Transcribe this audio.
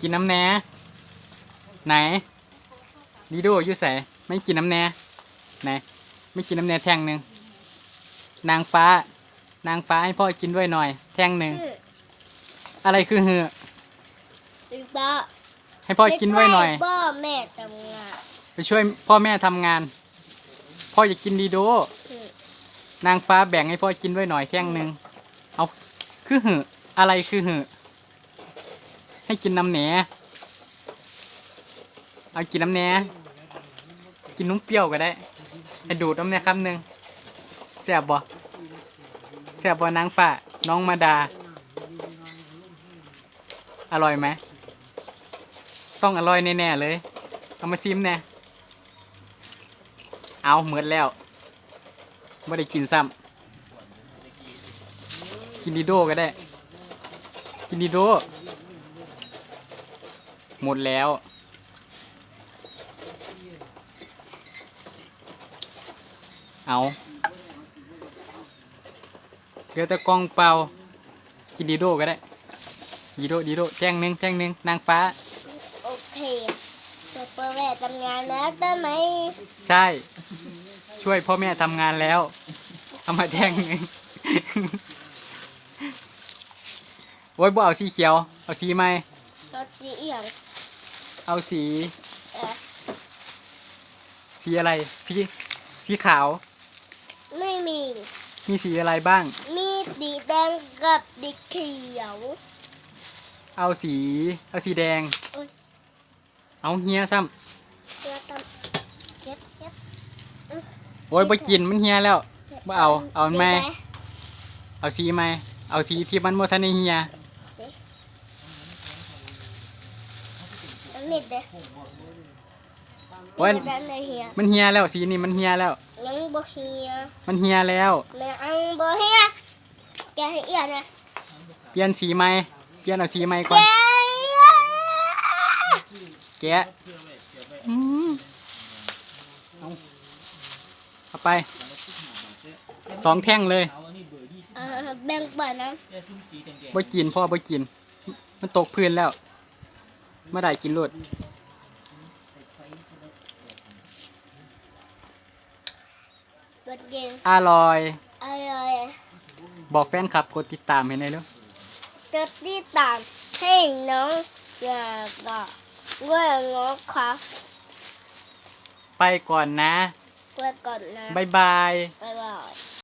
กินน้ำแหน่ไหนดีโดอยู่ใส่ไม่กินน้ำแหน่ไหนไม่กินน้ำแหน่แท่งหนึ่งนางฟ้า นางฟ้าให้พ่อกินด้วยหน่อย แท่งหนึ่งอะไรคือเหืออีบ้าให้พ่อกินด้วยหน่อยพ่อแม่ทำงานไปช่วยพ่อแม่ทำงาน พ่ออยากกินดีโดอืมนางฟ้าแบ่งให้พ่อกินด้วยหน่อยแท่งหนึ่งเอาคือหืออะไรคือหือ ให้กินน้ำแหนเอากินน้ำแหนกินนุ่มเปรี้ยวก็ได้ให้ดูดน้ำแหนคำหนึ่งแซ่บบ่แซ่บบ่นางฟ้าน้องมาดา อร่อยไหม ต้องอร่อยแน่ๆเลย เอามาซิมแน่เอาเหมือนแล้วไม่ได้กินซ้ำกินดีโดก็ได้ กินดีโด หมดแล้ว เอาเหลือแต่กล้องเปล่ากินดีโดก็ได้ดีโดดีโดแจ้งหนึ่งแจ้งหนึ่งนางฟ้า โอเคจะพ่อแม่ทำงานแล้วได้ไหม ใช่ ช่วยพ่อแม่ทำงานแล้ว เอามาแท่งหนึ่งโอ้ยบ่เอาสีเขียว เอาสีไหมรถสีเอียง เอาสีเออสีอะไร สี สีขาว ไม่มี มีสีอะไรบ้าง มีสีแดงกับสีเขียว เอาสี เอาสีแดงโอ๊ย เอาเฮียซ้เพื่อทำเก็บเก็บำโอ้ยบ่กินมันเฮียแล้ว บ่เอาเอาอันใหม่ดีไหเอาสีไหมเอาสีที่มันบ่ทันได้เฮีย อันนี้เด้โอ้ยนี่ด้านในเฮียมันเฮียแล้วสีนี้มันเฮียแล้ว ยังบ่เฮียมันเฮียแล้วแม่อังบ่เฮียแกให้เอียนะเปลี่ยนสีไหมเปลี่ยนเอาสีไหมก่แกอนแกะอืมเอาเอาไปสองแท่งเลยเอ่อแบ่งปันนะบ่กินพ่อบ่กิน มันตกพื้นแล้ว เมื่อใดกินรดบัดเย็นอร่อย อร่อยบอกแฟนคลับกดติดตามให้หน่อยเด้อจะติดตามให้น้องอยากก็เว่าง้อค่ะไปก่อนนะไว้ก่อนนะ บ๊ายบาย บ๊ายบาย